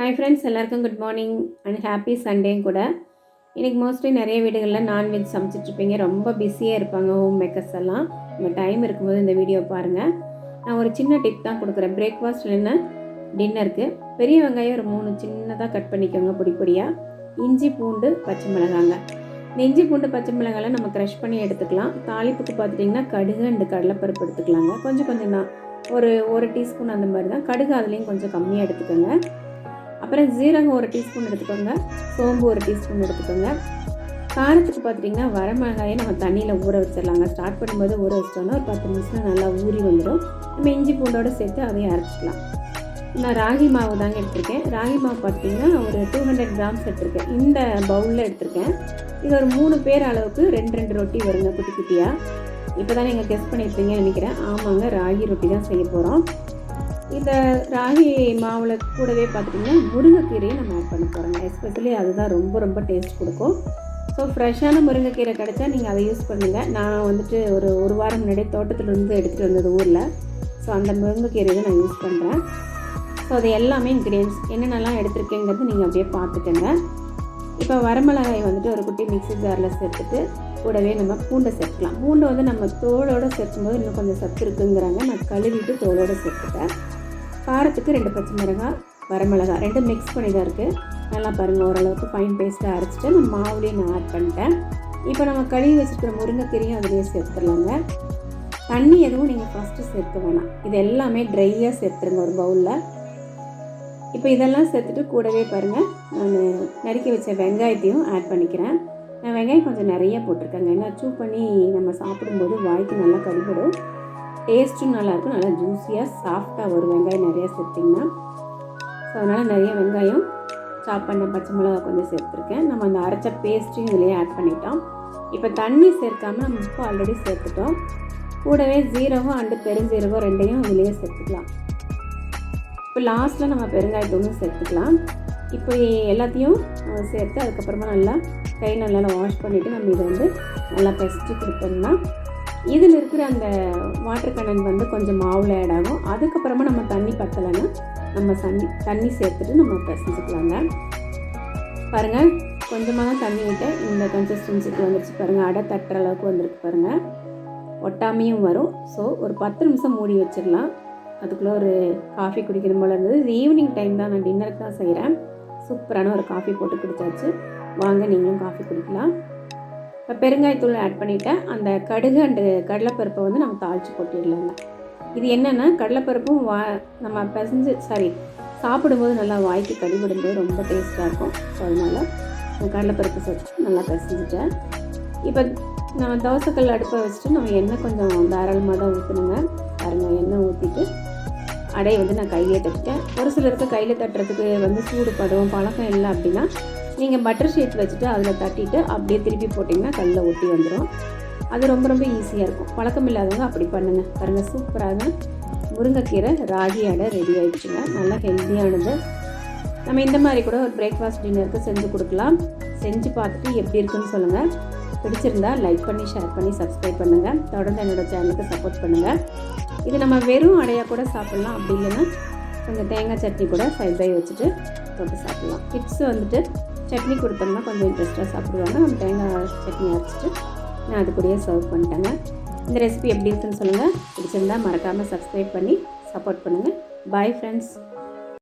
Hi friends எல்லாருக்கும் good morning and happy சண்டேயும் கூட. இன்றைக்கி மோஸ்ட்லி நிறைய வீடுகளில் நான்வெஜ் சமைச்சிட்ருப்பீங்க. ரொம்ப பிஸியாக இருப்பாங்க ஹோம் மேக்கர்ஸ் எல்லாம். உங்கள் டைம் இருக்கும்போது இந்த வீடியோ பாருங்கள் நான் ஒரு சின்ன டிப் தான் கொடுக்குறேன். பிரேக்ஃபாஸ்ட் இல்லைன்னா டின்னருக்கு பெரிய வெங்காயம் ஒரு மூணு சின்னதாக கட் பண்ணிக்கோங்க பொடி பொடியாக இஞ்சி பூண்டு பச்சை மிளகாங்க. இந்த இஞ்சி பூண்டு பச்சை மிளகாலாம் நம்ம க்ரஷ் பண்ணி எடுத்துக்கலாம். தாளிப்புக்கு பார்த்துட்டிங்கன்னா கடுகு அண்டு கடலைப்பருப்பு எடுத்துக்கலாங்க. கொஞ்சம் கொஞ்சம் தான் ஒரு ஒரு டீஸ்பூன் அந்த மாதிரி தான் கடுகு அதுலேயும் கொஞ்சம் கம்மியாக எடுத்துக்கோங்க. அப்புறம் ஜீரகம் ஒரு டீஸ்பூன் எடுத்துக்கோங்க சோம்பு ஒரு டீஸ்பூன் எடுத்துக்கோங்க. காரத்துக்கு பார்த்துட்டிங்கன்னா வரமிளகாயை நம்ம தண்ணியில் ஊற வச்சிடலாங்க. ஸ்டார்ட் பண்ணும்போது ஊற வச்சிட்டோன்னா ஒரு பத்து நிமிஷம் நல்லா ஊறி வந்துடும். நம்ம இஞ்சி பூண்டோடு சேர்த்து அதையும் அரைச்சிக்கலாம். நான் ராகி மாவு தாங்க எடுத்திருக்கேன். ராகி மாவு பார்த்தீங்கன்னா ஒரு டூ ஹண்ட்ரட் கிராம்ஸ் எடுத்திருக்கேன். இந்த பவுலில் எடுத்திருக்கேன். இது ஒரு மூணு பேர் அளவுக்கு ரெண்டு ரெண்டு ரொட்டி வருங்க குட்டி குட்டியாக இப்போ தான் நீங்கள் கெஸ்ட் பண்ணியிருப்பீங்கன்னு நினைக்கிறேன். ஆமாங்க ராகி ரொட்டி தான் செய்ய போகிறோம் இந்த ராகி மாவில் கூடவே பார்த்துட்டிங்கன்னா முருங்கைக்கீரையை நம்ம ஆட் பண்ண போகிறோங்க எஸ்பெஷலி அதுதான் ரொம்ப ரொம்ப டேஸ்ட் கொடுக்கும். ஸோ ஃப்ரெஷ்ஷான முருங்கைக்கீரை கிடச்சா நீங்கள் அதை யூஸ் பண்ணுங்கள் நான் வந்துட்டு ஒரு ஒரு வாரம் முன்னாடி தோட்டத்துலேருந்து எடுத்துகிட்டு வந்தது ஊரில். ஸோ அந்த முருங்கைக்கீரை தான் நான் யூஸ் பண்ணுறேன் ஸோ அது எல்லாமே இன்க்ரீடியன்ஸ் என்னென்னலாம் எடுத்திருக்கேங்கிறது நீங்கள் அப்படியே பார்த்துக்கோங்க இப்போ வரமிளகாய் வந்துட்டு ஒரு குட்டி மிக்ஸி ஜாரில் சேர்த்துட்டு கூடவே நம்ம பூண்டை சேர்த்துக்கலாம் பூண்டை வந்து நம்ம தோலோடு சேர்க்கும்போது இன்னும் கொஞ்சம் சத்து இருக்குங்கிறாங்க. நான் கழுவிட்டு தோலோடு சேர்த்துட்டேன். காரத்துக்கு ரெண்டு பச்சை மிளகாய் வரமிளகா ரெண்டும் மிக்ஸ் பண்ணி தான் இருக்குது நல்லா பாருங்கள் ஓரளவுக்கு ஃபைன் பேஸ்ட்டாக அரைச்சிட்டு நான் மாவுலேயும் நான் ஆட் பண்ணிட்டேன். இப்போ நம்ம கழுவி வச்சுருக்கிற முருங்கைக்கீரையும் அதுலேயே சேர்த்துடலாங்க. தண்ணி எதுவும் நீங்கள் ஃபஸ்ட்டு சேர்க்க வேணாம். இது எல்லாமே ட்ரையாக சேர்த்துருங்க ஒரு பவுலில் இப்போ இதெல்லாம் சேர்த்துட்டு கூடவே பாருங்கள் நான் நறுக்கி வச்ச வெங்காயத்தையும் ஆட் பண்ணிக்கிறேன். நான் வெங்காயம் கொஞ்சம் நிறைய போட்டிருக்கேங்க. ஏன்னா சூ பண்ணி நம்ம சாப்பிடும்போது வாய்க்கு நல்லா கடிபடும் டேஸ்ட்டும் நல்லாயிருக்கும் நல்லா ஜூஸியாக சாஃப்டாக வரும் வெங்காயம் நிறைய சேர்த்திங்கன்னா. ஸோ அதனால் நிறைய வெங்காயம் சாப் பண்ண பச்சை மிளகா கொஞ்சம் சேர்த்துருக்கேன். நம்ம அந்த அரைச்ச பேஸ்ட்டையும் இதிலேயே ஆட் பண்ணிட்டோம். இப்போ தண்ணி சேர்க்காம நம்ம உப்பு ஆல்ரெடி சேர்த்துட்டோம். கூடவே ஜீரகம் அண்டு பெருஞ்சீரகம் ரெண்டையும் இதுலேயே சேர்த்துக்கலாம். இப்போ லாஸ்ட்டில் நம்ம பெருங்காயத்தூளும் சேர்த்துக்கலாம். இப்போ எல்லாத்தையும் சேர்த்து அதுக்கப்புறமா நல்லா கை நல்லா வாஷ் பண்ணிவிட்டு நம்ம இதை வந்து நல்லா பெஸ்ட்டு கொடுத்தோம்னா இதில் இருக்கிற அந்த வாட்டர் கண்ணன் வந்து கொஞ்சம் மாவில் ஆட் ஆகும். அதுக்கப்புறமா நம்ம தண்ணி பத்தலைன்னா நம்ம தண்ணி தண்ணி சேர்த்துட்டு நம்ம பிசைஞ்சுக்கலாங்க. பாருங்கள் கொஞ்சமாக தான் தண்ணி விட்டேன் இந்த கன்சிஸ்டன்சிக்கு வந்துருச்சு பாருங்கள் அடை தட்டுற அளவுக்கு வந்திருக்கு பாருங்கள் ஒட்டாமையும் வரும். ஸோ ஒரு பத்து நிமிஷம் மூடி வச்சிடலாம். அதுக்குள்ளே ஒரு காஃபி குடிக்கிற போல இருந்தது. இது ஈவினிங் டைம் தான். நான் டின்னருக்கு தான் செய்கிறேன் சூப்பரான ஒரு காஃபி போட்டு குடித்தாச்சு வாங்க நீங்களும் காஃபி குடிக்கலாம். இப்போ பெருங்காயத்தூள் ஆட் பண்ணிவிட்டேன் அந்த கடுகு அண்டு கடலைப்பருப்பை வந்து நம்ம தாளித்து கொட்டிடலாங்க. இது என்னென்னா கடலைப்பருப்பும் வா நம்ம பிசைஞ்சு சாரி சாப்பிடும்போது நல்லா வாய்க்கு கடிபடும்போது ரொம்ப டேஸ்ட்டாக இருக்கும். ஸோ அதனால் கடலைப்பருப்பு சேர்த்து நல்லா பிசைஞ்சிட்டேன். இப்போ நம்ம தோசைக்கல் அடுப்பை வச்சுட்டு நம்ம எண்ணெய் கொஞ்சம் தாராளமாக தான் ஊற்றணுங்க பாருங்கள் எண்ணெய் ஊற்றிட்டு அடையை வந்து நான் கையிலே தட்டிட்டேன். ஒரு சிலருக்கு கையில் தட்டுறதுக்கு வந்து சூடு படும் பழக்கம் இல்லை அப்படின்னா நீங்கள் பட்டர் ஷீட் வச்சுட்டு அதில் தட்டிட்டு அப்படியே திருப்பி போட்டிங்கன்னா கல்லில் ஒட்டி வந்துடும் அது ரொம்ப ரொம்ப ஈஸியாக இருக்கும். பழக்கம் இல்லாதவங்க அப்படி பண்ணுங்கள் பாருங்கள் சூப்பராக முருங்கைக்கீரை ராகி அடை ரெடி ஆகிடுச்சுங்க நல்லா ஹெல்த்தியானது நம்ம இந்த மாதிரி கூட ஒரு பிரேக்ஃபாஸ்ட் டின்னருக்கு செஞ்சு கொடுக்கலாம். செஞ்சு பார்த்துட்டு எப்படி இருக்குன்னு சொல்லுங்கள் பிடிச்சிருந்தா லைக் பண்ணி ஷேர் பண்ணி சப்ஸ்கிரைப் பண்ணுங்கள் தொடர்ந்து என்னோடய சேனலுக்கு சப்போர்ட் பண்ணுங்கள் இது நம்ம வெறும் அடையாக கூட சாப்பிட்லாம். அப்படி இல்லைன்னா கொஞ்சம் தேங்காய் சட்னி கூட சைட் பை வச்சுட்டு போட்டு சாப்பிட்லாம். கிட்ஸ் வந்துட்டு சட்னி கொடுத்தோம்னா கொஞ்சம் இன்ட்ரெஸ்ட்டாக சாப்பிடுவாங்க. நம்ம தேங்காய் சட்னி அரைச்சிட்டு நான் அது கூடயே சர்வ் பண்ணிட்டேங்க. இந்த ரெசிபி எப்படி இருக்குன்னு சொல்லுங்கள் பிடிச்சிருந்தா மறக்காமல் சப்ஸ்கிரைப் பண்ணி சப்போர்ட் பண்ணுங்கள் பாய் ஃப்ரெண்ட்ஸ்